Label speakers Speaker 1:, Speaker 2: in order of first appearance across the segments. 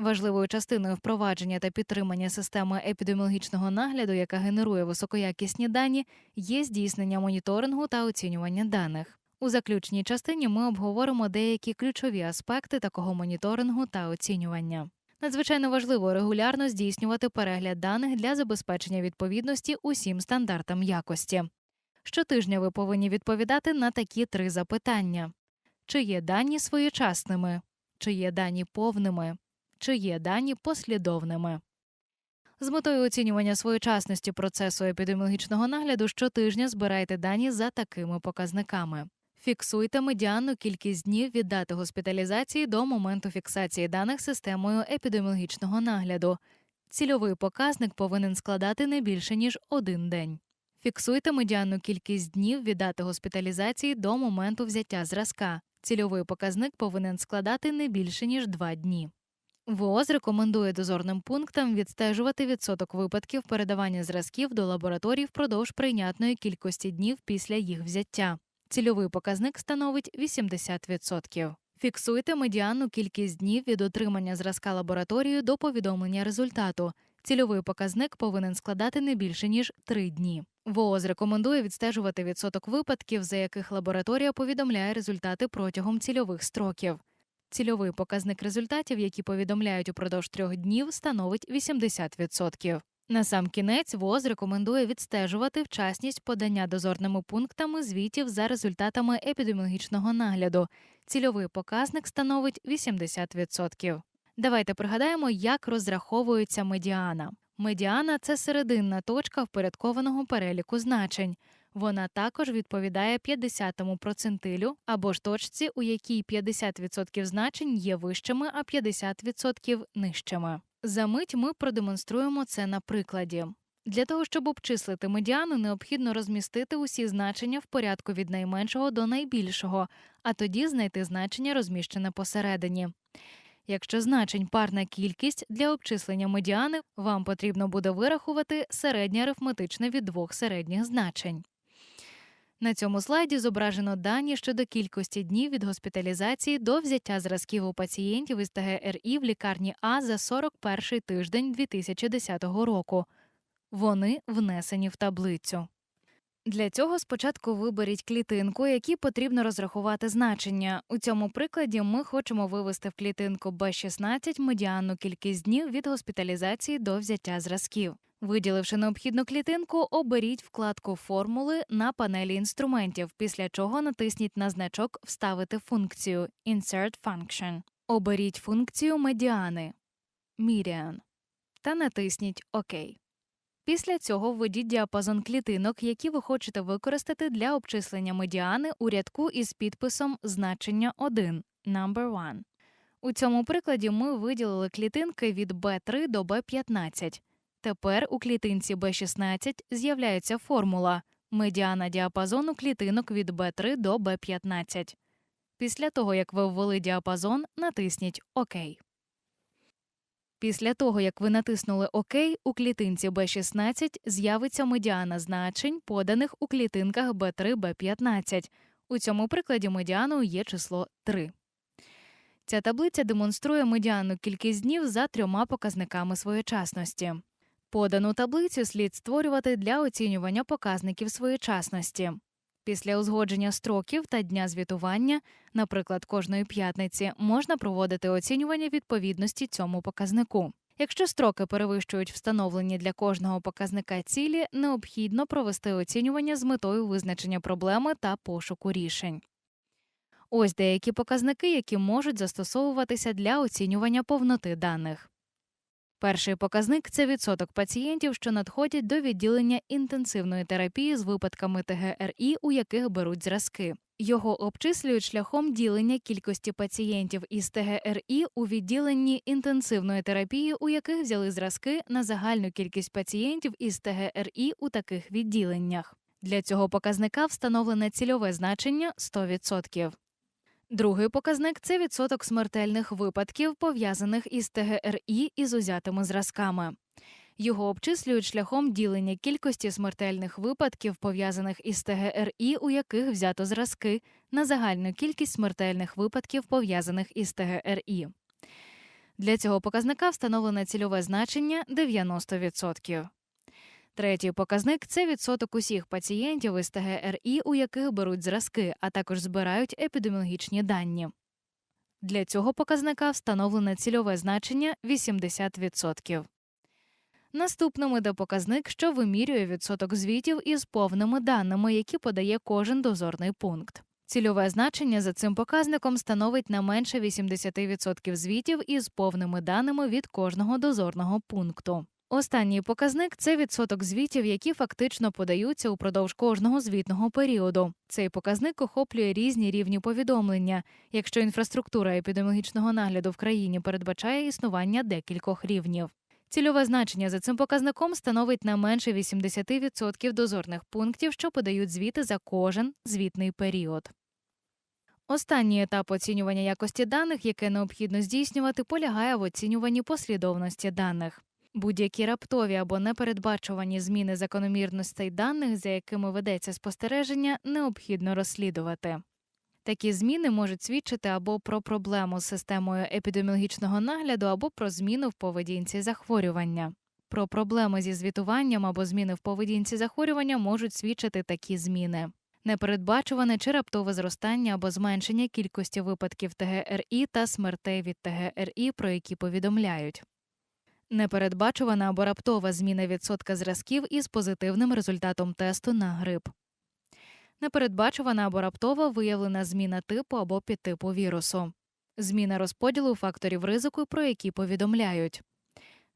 Speaker 1: Важливою частиною впровадження та підтримання системи епідеміологічного нагляду, яка генерує високоякісні дані, є здійснення моніторингу та оцінювання даних. У заключній частині ми обговоримо деякі ключові аспекти такого моніторингу та оцінювання. Надзвичайно важливо регулярно здійснювати перегляд даних для забезпечення відповідності усім стандартам якості. Щотижня ви повинні відповідати на такі три запитання: чи є дані своєчасними, чи є дані повними, чи є дані послідовними. З метою оцінювання своєчасності процесу епідеміологічного нагляду щотижня збирайте дані за такими показниками. Фіксуйте медіанну кількість днів від дати госпіталізації до моменту фіксації даних системою епідеміологічного нагляду. Цільовий показник повинен складати не більше ніж один день. Фіксуйте медіанну кількість днів від дати госпіталізації до моменту взяття зразка. Цільовий показник повинен складати не більше ніж два дні. ВООЗ рекомендує дозорним пунктам відстежувати відсоток випадків передавання зразків до лабораторій впродовж прийнятної кількості днів після їх взяття. Цільовий показник становить 80%. Фіксуйте медіанну кількість днів від отримання зразка лабораторією до повідомлення результату. Цільовий показник повинен складати не більше ніж 3 дні. ВООЗ рекомендує відстежувати відсоток випадків, за яких лабораторія повідомляє результати протягом цільових строків. Цільовий показник результатів, які повідомляють упродовж трьох днів, становить 80%. На сам кінець ВОЗ рекомендує відстежувати вчасність подання дозорними пунктами звітів за результатами епідеміологічного нагляду. Цільовий показник становить 80%. Давайте пригадаємо, як розраховується медіана. Медіана це серединна точка впорядкованого переліку значень. Вона також відповідає 50-му процентилю або ж точці, у якій 50% значень є вищими, а 50% нижчими. За мить ми продемонструємо це на прикладі. Для того, щоб обчислити медіану, необхідно розмістити усі значення в порядку від найменшого до найбільшого, а тоді знайти значення, розміщене посередині. Якщо значень парна кількість для обчислення медіани, вам потрібно буде вирахувати середнє арифметичне від двох середніх значень. На цьому слайді зображено дані щодо кількості днів від госпіталізації до взяття зразків у пацієнтів із ТГРІ в лікарні А за 41 тиждень 2010 року. Вони внесені в таблицю. Для цього спочатку виберіть клітинку, якій потрібно розрахувати значення. У цьому прикладі ми хочемо вивести в клітинку B16 медіанну кількість днів від госпіталізації до взяття зразків. Виділивши необхідну клітинку, оберіть вкладку формули на панелі інструментів, після чого натисніть на значок Вставити функцію Insert Function. Оберіть функцію медіани Median та натисніть ОК. Після цього введіть діапазон клітинок, які ви хочете використати для обчислення медіани у рядку із підписом значення 1 Number 1. У цьому прикладі ми виділили клітинки від B3 до B15. Тепер у клітинці B16 з'являється формула медіана діапазону клітинок від B3 до B15. Після того, як ви ввели діапазон, натисніть ОК. Після того, як ви натиснули ОК, у клітинці B16 з'явиться медіана значень, поданих у клітинках B3, B15. У цьому прикладі медіаною є число 3. Ця таблиця демонструє медіанну кількість днів за трьома показниками своєчасності. Подану таблицю слід створювати для оцінювання показників своєчасності. Після узгодження строків та дня звітування, наприклад, кожної п'ятниці, можна проводити оцінювання відповідності цьому показнику. Якщо строки перевищують встановлені для кожного показника цілі, необхідно провести оцінювання з метою визначення проблеми та пошуку рішень. Ось деякі показники, які можуть застосовуватися для оцінювання повноти даних. Перший показник це відсоток пацієнтів, що надходять до відділення інтенсивної терапії з випадками ТГРІ, у яких беруть зразки. Його обчислюють шляхом ділення кількості пацієнтів із ТГРІ у відділенні інтенсивної терапії, у яких взяли зразки на загальну кількість пацієнтів із ТГРІ у таких відділеннях. Для цього показника встановлене цільове значення 100%. Другий показник це відсоток смертельних випадків, пов'язаних із ТГРІ із узятими зразками. Його обчислюють шляхом ділення кількості смертельних випадків, пов'язаних із ТГРІ, у яких взято зразки, на загальну кількість смертельних випадків, пов'язаних із ТГРІ. Для цього показника встановлене цільове значення 90%. Третій показник це відсоток усіх пацієнтів із ТГРІ, у яких беруть зразки, а також збирають епідеміологічні дані. Для цього показника встановлене цільове значення 80%. Наступним іде показник, що вимірює відсоток звітів із повними даними, які подає кожен дозорний пункт. Цільове значення за цим показником становить не менше 80% звітів із повними даними від кожного дозорного пункту. Останній показник це відсоток звітів, які фактично подаються упродовж кожного звітного періоду. Цей показник охоплює різні рівні повідомлення, якщо інфраструктура епідеміологічного нагляду в країні передбачає існування декількох рівнів. Цільове значення за цим показником становить не менше 80% дозорних пунктів, що подають звіти за кожен звітний період. Останній етап оцінювання якості даних, яке необхідно здійснювати, полягає в оцінюванні послідовності даних. Будь-які раптові або непередбачувані зміни закономірностей даних, за якими ведеться спостереження, необхідно розслідувати. Такі зміни можуть свідчити або про проблему з системою епідеміологічного нагляду, або про зміну в поведінці захворювання. Про проблеми зі звітуванням або зміни в поведінці захворювання можуть свідчити такі зміни: непередбачуване чи раптове зростання або зменшення кількості випадків ТГРІ та смертей від ТГРІ, про які повідомляють. Непередбачувана або раптова зміна відсотка зразків із позитивним результатом тесту на грип. Непередбачувана або раптова виявлена зміна типу або підтипу вірусу. Зміна розподілу факторів ризику, про які повідомляють.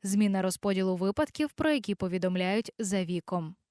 Speaker 1: Зміна розподілу випадків, про які повідомляють за віком.